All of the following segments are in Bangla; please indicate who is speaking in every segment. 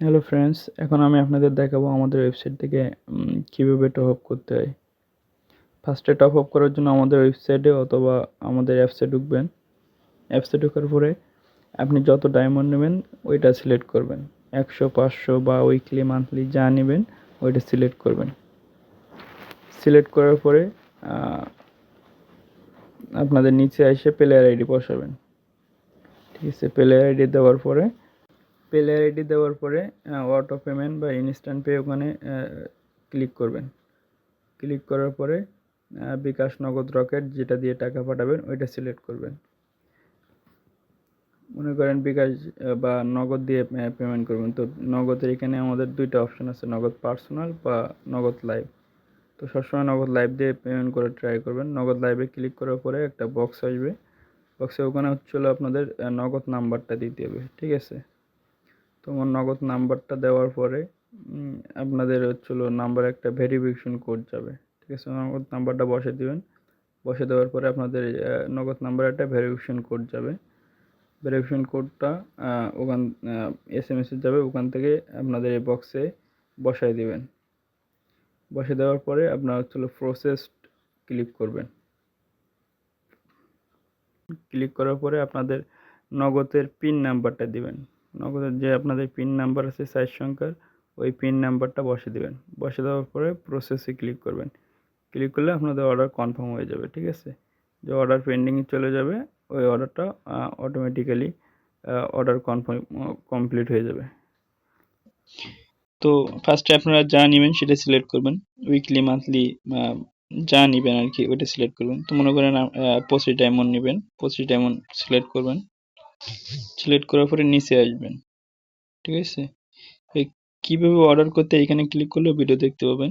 Speaker 1: হ্যালো ফ্রেন্ডস এখন আমি আপনাদের দেখাবো আমাদের ওয়েবসাইট থেকে কীভাবে টপ আপ করতে হয়। ফার্স্টে টপ আপ করার জন্য আমাদের ওয়েবসাইটে অথবা আমাদের অ্যাপসে ঢুকবেন। অ্যাপসে ঢোকার পরে আপনি যত ডায়মন্ড নেবেন, ওইটা সিলেক্ট করবেন। একশো, পাঁচশো বা উইকলি মান্থলি যা নেবেন, ওইটা সিলেক্ট করবেন। সিলেক্ট করার পরে আপনাদের নিচে এসে প্লেয়ার আইডি বসাবেন। ঠিক আছে প্লেয়ার আইডি দেওয়ার পরে প্লেয়ার আইডি দেওয়ার পরে অটো পেমেন্ট বা ইনস্ট্যান্ট পে ওখানে ক্লিক করবেন। ক্লিক করার পরে বিকাশ নগদ রকেট যেটা দিয়ে টাকা পাঠাবেন, ওইটা সিলেক্ট করবেন। মনে করেন বিকাশ বা নগদ দিয়ে পেমেন্ট করবেন। তো নগদের এখানে আমাদের দুইটা অপশন আছে, নগদ পার্সোনাল বা নগদ লাইভ তো সবসময় নগদ লাইভ দিয়ে পেমেন্ট করে ট্রাই করবেন। নগদ লাইভে ক্লিক করার পরে একটা বক্স আসবে। বক্সে ওখানে হচ্ছিল আপনাদের নগদ নাম্বারটা দিতে হবে, ঠিক আছে? তোমার নগদ নাম্বারটা দেওয়ার পরে আপনাদের হচ্ছিল নাম্বার একটা ভেরিফিকেশন কোড যাবে। ঠিক আছে? নগদ নাম্বারটা বসে দিবেন। বসে দেওয়ার পরে আপনাদের নগদ নাম্বার একটা ভেরিফিকেশন কোড যাবে। ভেরিফিকেশন কোডটা ওখান এস এম এস যাবে। ওখান থেকে আপনাদের এই বক্সে বসাই দেবেন। বসে দেওয়ার পরে আপনার হচ্ছিল প্রসেস ক্লিক করবেন। ক্লিক করার পরে আপনাদের নগদের পিন নাম্বারটা দিবেন। নগদের যে আপনাদের পিন নাম্বার আছে চার সংখ্যার ওই পিন নাম্বারটা বসে দেবেন। বসে দেওয়ার পরে প্রসেসে ক্লিক করবেন। ক্লিক করলে আপনাদের অর্ডার কনফার্ম হয়ে যাবে, ঠিক আছে? যে অর্ডার পেন্ডিংয়ে চলে যাবে, ওই অর্ডারটা অটোমেটিক্যালি অর্ডার কনফার্ম কমপ্লিট হয়ে যাবে। তো ফার্স্টে আপনারা যা নেবেন সেটা সিলেক্ট করবেন। উইকলি মান্থলি যা নেবেন আর কি, ওইটা সিলেক্ট করবেন। তো মনে করেন পঁচিশ ডায়মন্ড নেবেন পঁচিশ ডায়মন্ড সিলেক্ট করবেন। সিলেক্ট করার পরে নিচে আসবেন। ঠিক আছে? এই কীভাবে অর্ডার করতে এখানে ক্লিক করলে ভিডিও দেখতে পাবেন।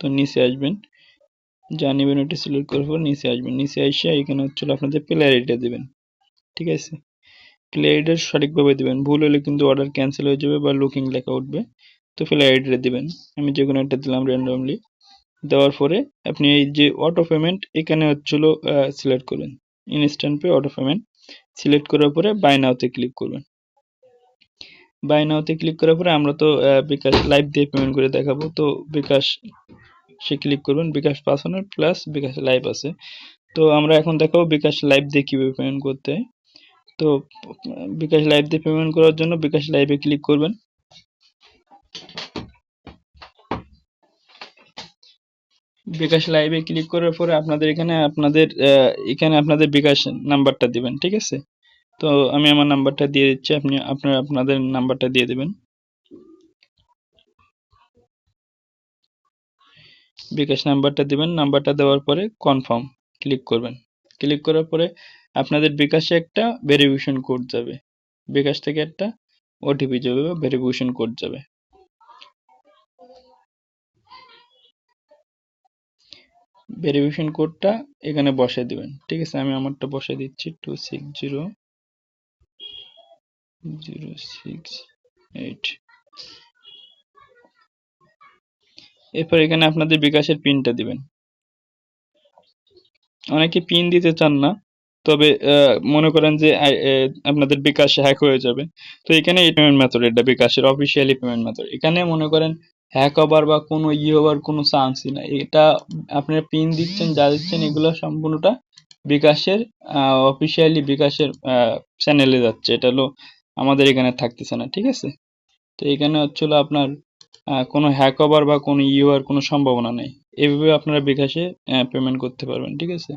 Speaker 1: তো নিচে আসবেন। যা নেবেন ওইটা সিলেক্ট করার পর নিচে আসবেন। নিচে এসে এখানে হচ্ছে আপনাদের প্লেয়ার আইডিটা দেবেন। ঠিক আছে? প্লেয়ার আইডিটা সঠিকভাবে দেবেন। ভুল হলে কিন্তু অর্ডার ক্যান্সেল হয়ে যাবে বা লুকিং লেখা উঠবে। তো প্লেয়ার আইডিটা দেবেন। আমি যে কোনো একটা দিলাম র্যান্ডমলি দেওয়ার পরে আপনি এই যে অটো পেমেন্ট এখানে হচ্ছিল সিলেক্ট করবেন instant pay auto payment select করার পরে বাই নাওতে ক্লিক করবেন। বাই নাওতে ক্লিক করার পরে আমরা তো বিকাশ লাইভ দিয়ে পেমেন্ট করে দেখাবো। তো বিকাশ, সে ক্লিক করবেন, bKash personal plus bKash live আছে। তো আমরা এখন দেখাবো বিকাশ লাইভ দিয়ে কীভাবে পেমেন্ট করতে হয়। তো, বিকাশ লাইভ দিয়ে পেমেন্ট করার জন্য বিকাশ লাইভে ক্লিক করবেন। বিকাশ লাইভে ক্লিক করার পরে আপনাদের এখানে আপনাদের এখানে আপনাদের বিকাশ নাম্বারটা দিবেন, ঠিক আছে? তো আমি আমার নাম্বারটা দিয়ে দিচ্ছি, আপনি, আপনার আপনাদের নাম্বারটা দিয়ে দেবেন। বিকাশ নাম্বারটা দিবেন নাম্বারটা দেওয়ার পরে কনফার্ম ক্লিক করবেন। ক্লিক করার পরে আপনাদের বিকাশে একটা ভেরিফিকেশন কোড যাবে। বিকাশ থেকে একটা ওটিপি যাবে বা ভেরিফিকেশন কোড যাবে। ভেরিফিকেশন কোডটা এখানে বসে দিবেন। ঠিক আছে? আমি আমারটা বসে দিচ্ছি। Two six zero zero six eight এরপর এখানে আপনাদের বিকাশের পিনটা দিবেন। অনেকে পিন দিতে চান না, তবে মনে করেন যে আপনাদের বিকাশ হ্যাক হয়ে যাবে। তো এখানে এই পেমেন্ট মেথড এটা বিকাশের অফিসিয়ালি পেমেন্ট মেথড এখানে মনে করেন হ্যাক হবার বা কোনো ইয়ে হবার কোনো চান্সই না। এটা আপনারা পিন দিচ্ছেন, যা দিচ্ছেন, এগুলো সম্পূর্ণটা বিকাশের অফিসিয়ালি বিকাশের চ্যানেলে যাচ্ছে। এটা হলো আমাদের এখানে থাকতেছে না, ঠিক আছে? তো এখানে হচ্ছিল আপনার কোনো হ্যাক হবার বা কোনো ইয়ে হওয়ার কোনো সম্ভাবনা নেই। এভাবে আপনারা বিকাশে পেমেন্ট করতে পারবেন, ঠিক আছে?